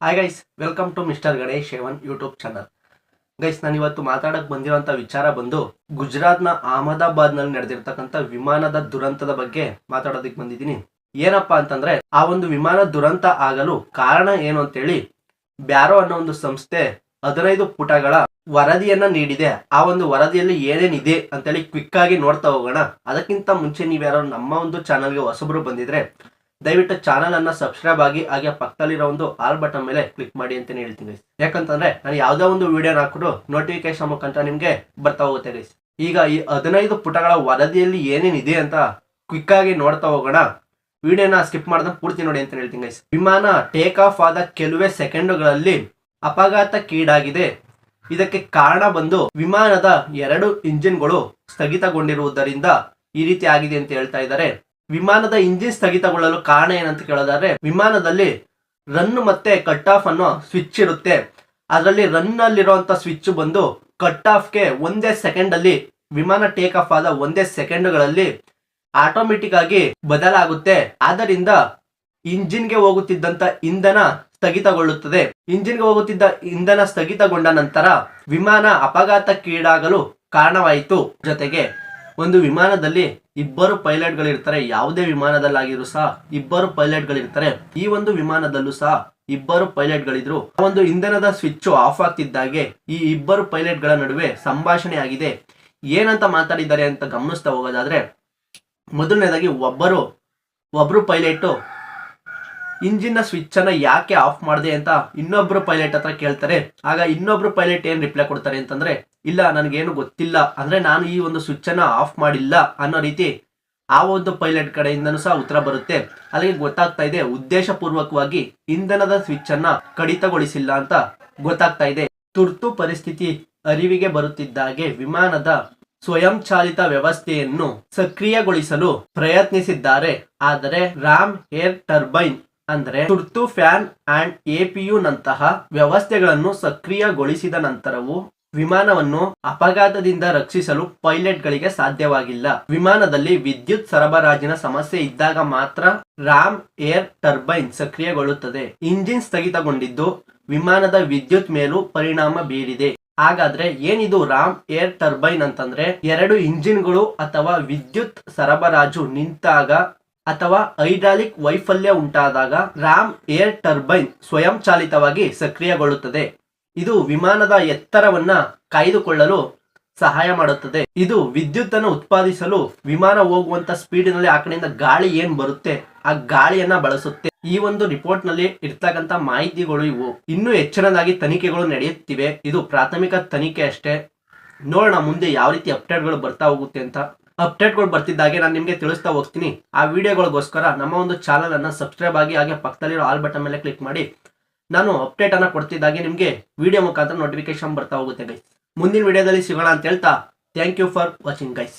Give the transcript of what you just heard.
Hi guys welcome to mister Ganesh Shevan YouTube channel guys ನಾನು ಇವತ್ತು ಮಾತಾಡಕ್ಕೆ ಬಂದಿರುವಂತ ವಿಚಾರ ಬಂದು ಗುಜರಾತ್ನ ಅಹಮದಾಬಾದ್ನಲ್ಲಿ ನಡೆದಿರ್ತಕ್ಕಂಥ ವಿಮಾನದ ದುರಂತದ ಬಗ್ಗೆ ಮಾತಾಡೋದಕ್ಕೆ ಬಂದಿದ್ದೀನಿ. ಏನಪ್ಪಾ ಅಂತಂದ್ರೆ, ಆ ಒಂದು ವಿಮಾನ ದುರಂತ ಆಗಲು ಕಾರಣ ಏನು ಅಂತೇಳಿ ಬ್ಯಾರೋ ಅನ್ನೋ ಒಂದು ಸಂಸ್ಥೆ ಹದಿನೈದು ಪುಟಗಳ ವರದಿಯನ್ನ ನೀಡಿದೆ. ಆ ಒಂದು ವರದಿಯಲ್ಲಿ ಏನೇನಿದೆ ಅಂತೇಳಿ ಕ್ವಿಕ್ ಆಗಿ ನೋಡ್ತಾ ಹೋಗೋಣ. ಅದಕ್ಕಿಂತ ಮುಂಚೆ ನೀವ್ಯಾರೋ ನಮ್ಮ ಒಂದು ಚಾನಲ್ಗೆ ಹೊಸಬ್ರು ಬಂದಿದ್ರೆ ದಯವಿಟ್ಟು ಚಾನಲ್ ಅನ್ನ ಸಬ್ಸ್ಕ್ರೈಬ್ ಆಗಿ, ಹಾಗೆ ಪಕ್ಕದಲ್ಲಿರೋ ಒಂದು ಆಲ್ ಬಟನ್ ಮೇಲೆ ಕ್ಲಿಕ್ ಮಾಡಿ ಅಂತ ಹೇಳ್ತೀನಿ ಯಾಕಂತಂದ್ರೆ ನಾನು ಯಾವ್ದೋ ಒಂದು ವಿಡಿಯೋ ಹಾಕಿದ್ರು ನೋಟಿಫಿಕೇಶನ್ ಮುಖಾಂತರ ನಿಮ್ಗೆ ಬರ್ತಾ ಹೋಗುತ್ತೆ ಗೈಸ್ ಈಗ ಈ ಹದಿನೈದು ಪುಟಗಳ ವರದಿಯಲ್ಲಿ ಏನೇನಿದೆ ಅಂತ ಕ್ವಿಕ್ ಆಗಿ ನೋಡ್ತಾ ಹೋಗೋಣ. ವಿಡಿಯೋನ ಸ್ಕಿಪ್ ಮಾಡ್ದ ಪೂರ್ತಿ ನೋಡಿ ಅಂತ ಹೇಳ್ತೀನಿ ಗೈಸ್ ವಿಮಾನ ಟೇಕ್ ಆಫ್ ಆದ ಕೆಲವೇ ಸೆಕೆಂಡುಗಳಲ್ಲಿ ಅಪಘಾತಕ್ಕೀಡಾಗಿದೆ ಇದಕ್ಕೆ ಕಾರಣ ಬಂದು ವಿಮಾನದ ಎರಡು ಇಂಜಿನ್ಗಳು ಸ್ಥಗಿತಗೊಂಡಿರುವುದರಿಂದ ಈ ರೀತಿ ಆಗಿದೆ ಅಂತ ಹೇಳ್ತಾ ಇದ್ದಾರೆ. ವಿಮಾನದ ಇಂಜಿನ್ ಸ್ಥಗಿತಗೊಳ್ಳಲು ಕಾರಣ ಏನಂತ ಕೇಳೋದಾದ್ರೆ, ವಿಮಾನದಲ್ಲಿ ರನ್ ಮತ್ತೆ ಕಟ್ ಆಫ್ ಅನ್ನೋ ಸ್ವಿಚ್ ಇರುತ್ತೆ. ಅದರಲ್ಲಿ ರನ್ ಅಲ್ಲಿರುವಂತ ಸ್ವಿಚ್ ಬಂದು ಕಟ್ ಆಫ್ಗೆ ಒಂದೇ ಸೆಕೆಂಡ್ ಅಲ್ಲಿ ವಿಮಾನ ಟೇಕ್ ಆಫ್ ಆದ ಒಂದೇ ಸೆಕೆಂಡ್ಗಳಲ್ಲಿ ಆಟೋಮೆಟಿಕ್ ಆಗಿ ಬದಲಾಗುತ್ತೆ. ಆದ್ದರಿಂದ ಇಂಜಿನ್ಗೆ ಹೋಗುತ್ತಿದ್ದಂತ ಇಂಧನ ಸ್ಥಗಿತಗೊಳ್ಳುತ್ತದೆ. ಇಂಜಿನ್ಗೆ ಹೋಗುತ್ತಿದ್ದ ಇಂಧನ ಸ್ಥಗಿತಗೊಂಡ ನಂತರ ವಿಮಾನ ಅಪಘಾತಕ್ಕೀಡಾಗಲು ಕಾರಣವಾಯಿತು. ಜೊತೆಗೆ ಒಂದು ವಿಮಾನದಲ್ಲಿ ಇಬ್ಬರು ಪೈಲಟ್ಗಳಿರ್ತಾರೆ. ಯಾವುದೇ ವಿಮಾನದಲ್ಲಾಗಿದ್ರು ಸಹ ಇಬ್ಬರು ಪೈಲಟ್ಗಳಿರ್ತಾರೆ. ಈ ಒಂದು ವಿಮಾನದಲ್ಲೂ ಸಹ ಇಬ್ಬರು ಪೈಲಟ್ಗಳಿದ್ರು. ಒಂದು ಇಂಧನದ ಸ್ವಿಚ್ ಆಫ್ ಆಗ್ತಿದ್ದಾಗೆ ಈ ಇಬ್ಬರು ಪೈಲಟ್ಗಳ ನಡುವೆ ಸಂಭಾಷಣೆ ಆಗಿದೆ. ಏನಂತ ಮಾತಾಡಿದ್ದಾರೆ ಅಂತ ಗಮನಿಸ್ತಾ ಹೋಗೋದಾದ್ರೆ, ಮೊದಲನೇದಾಗಿ ಒಬ್ಬರು, ಒಬ್ರು ಪೈಲಟ್ ಇಂಜಿನ್ ಸ್ವಿಚ್ ಅನ್ನ ಯಾಕೆ ಆಫ್ ಮಾಡಿದೆ ಅಂತ ಇನ್ನೊಬ್ರು ಪೈಲಟ್ ಹತ್ರ ಕೇಳ್ತಾರೆ. ಆಗ ಇನ್ನೊಬ್ರು ಪೈಲಟ್ ಏನ್ ರಿಪ್ಲೈ ಕೊಡ್ತಾರೆ ಅಂತಂದ್ರೆ ಇಲ್ಲ, ನನಗೇನು ಗೊತ್ತಿಲ್ಲ. ಅಂದ್ರೆ ನಾನು ಈ ಒಂದು ಸ್ವಿಚ್ ಅನ್ನ ಆಫ್ ಮಾಡಿಲ್ಲ ಅನ್ನೋ ರೀತಿ ಆ ಒಂದು ಪೈಲಟ್ ಕಡೆಯಿಂದನೂ ಸಹ ಉತ್ತರ ಬರುತ್ತೆ. ಅಲ್ಲಿಗೆ ಗೊತ್ತಾಗ್ತಾ ಇದೆ, ಉದ್ದೇಶಪೂರ್ವಕವಾಗಿ ಇಂಧನದ ಸ್ವಿಚ್ ಅನ್ನ ಕಡಿತಗೊಳಿಸಿಲ್ಲ ಅಂತ ಗೊತ್ತಾಗ್ತಾ ಇದೆ. ತುರ್ತು ಪರಿಸ್ಥಿತಿ ಅರಿವಿಗೆ ಬರುತ್ತಿದ್ದಾಗೆ ವಿಮಾನದ ಸ್ವಯಂಚಾಲಿತ ವ್ಯವಸ್ಥೆಯನ್ನು ಸಕ್ರಿಯಗೊಳಿಸಲು ಪ್ರಯತ್ನಿಸಿದ್ದಾರೆ. ಆದರೆ ರಾಮ್ ಏರ್ ಟರ್ಬೈನ್, ಅಂದ್ರೆ ತುರ್ತು ಫ್ಯಾನ್ ಅಂಡ್ ಎಪಿಯು ನಂತಹ ವ್ಯವಸ್ಥೆಗಳನ್ನು ಸಕ್ರಿಯಗೊಳಿಸಿದ ನಂತರವೂ ವಿಮಾನವನ್ನು ಅಪಘಾತದಿಂದ ರಕ್ಷಿಸಲು ಪೈಲಟ್ಗಳಿಗೆ ಸಾಧ್ಯವಾಗಿಲ್ಲ. ವಿಮಾನದಲ್ಲಿ ವಿದ್ಯುತ್ ಸರಬರಾಜಿನ ಸಮಸ್ಯೆ ಇದ್ದಾಗ ಮಾತ್ರ ರಾಮ್ ಏರ್ ಟರ್ಬೈನ್ ಸಕ್ರಿಯಗೊಳ್ಳುತ್ತದೆ. ಇಂಜಿನ್ ಸ್ಥಗಿತಗೊಂಡಿದ್ದು ವಿಮಾನದ ವಿದ್ಯುತ್ ಮೇಲೂ ಪರಿಣಾಮ ಬೀರಿದೆ. ಹಾಗಾದ್ರೆ ಏನಿದು ರಾಮ್ ಏರ್ ಟರ್ಬೈನ್ ಅಂತಂದ್ರೆ ಎರಡು ಇಂಜಿನ್ಗಳು ಅಥವಾ ವಿದ್ಯುತ್ ಸರಬರಾಜು ನಿಂತಾಗ ಅಥವಾ ಹೈಡ್ರಾಲಿಕ್ ವೈಫಲ್ಯ ಉಂಟಾದಾಗ ರಾಮ್ ಏರ್ ಟರ್ಬೈನ್ ಸ್ವಯಂಚಾಲಿತವಾಗಿ ಸಕ್ರಿಯಗೊಳ್ಳುತ್ತದೆ. ಇದು ವಿಮಾನದ ಎತ್ತರವನ್ನ ಕಾಯ್ದುಕೊಳ್ಳಲು ಸಹಾಯ ಮಾಡುತ್ತದೆ. ಇದು ವಿದ್ಯುತ್ ಅನ್ನು ಉತ್ಪಾದಿಸಲು ವಿಮಾನ ಹೋಗುವಂತ ಸ್ಪೀಡಿನಲ್ಲಿ ಆ ಕಡೆಯಿಂದ ಗಾಳಿ ಏನ್ ಬರುತ್ತೆ, ಆ ಗಾಳಿಯನ್ನ ಬಳಸುತ್ತೆ. ಈ ಒಂದು ರಿಪೋರ್ಟ್ನಲ್ಲಿ ಇರ್ತಕ್ಕಂತ ಮಾಹಿತಿಗಳು ಇವು. ಇನ್ನೂ ಹೆಚ್ಚಿನದಾಗಿ ತನಿಖೆಗಳು ನಡೆಯುತ್ತಿವೆ. ಇದು ಪ್ರಾಥಮಿಕ ತನಿಖೆ ಅಷ್ಟೇ. ನೋಡೋಣ ಮುಂದೆ ಯಾವ ರೀತಿ ಅಪ್ಡೇಟ್ಗಳು ಬರ್ತಾ ಹೋಗುತ್ತೆ ಅಂತ. ಅಪ್ಡೇಟ್ಗಳು ಬರ್ತಿದ್ದಾಗೆ ನಾನು ನಿಮಗೆ ತಿಳಿಸ್ತಾ ಹೋಗ್ತೀನಿ. ಆ ವಿಡಿಯೋಗಳಿಗೋಸ್ಕರ ನಮ್ಮ ಒಂದು ಚಾನಲ್ ಅನ್ನ ಸಬ್ಸ್ಕ್ರೈಬ್ ಆಗಿ ಹಾಗೆ ಪಕ್ಕದಲ್ಲಿರೋ ಆಲ್ ಬಟನ್ ಮೇಲೆ ಕ್ಲಿಕ್ ಮಾಡಿ. ನಾನು ಅಪ್ಡೇಟ್ ಅನ್ನ ಕೊಡ್ತಿದ್ದಾಗೆ ನಿಮಗೆ ವಿಡಿಯೋ ಮುಖಾಂತರ ನೋಟಿಫಿಕೇಶನ್ ಬರ್ತಾ ಹೋಗುತ್ತೆ ಗೈಸ್ ಮುಂದಿನ ವಿಡಿಯೋದಲ್ಲಿ ಸಿಗೋಣ ಅಂತ ಹೇಳ್ತಾ thank you for watching guys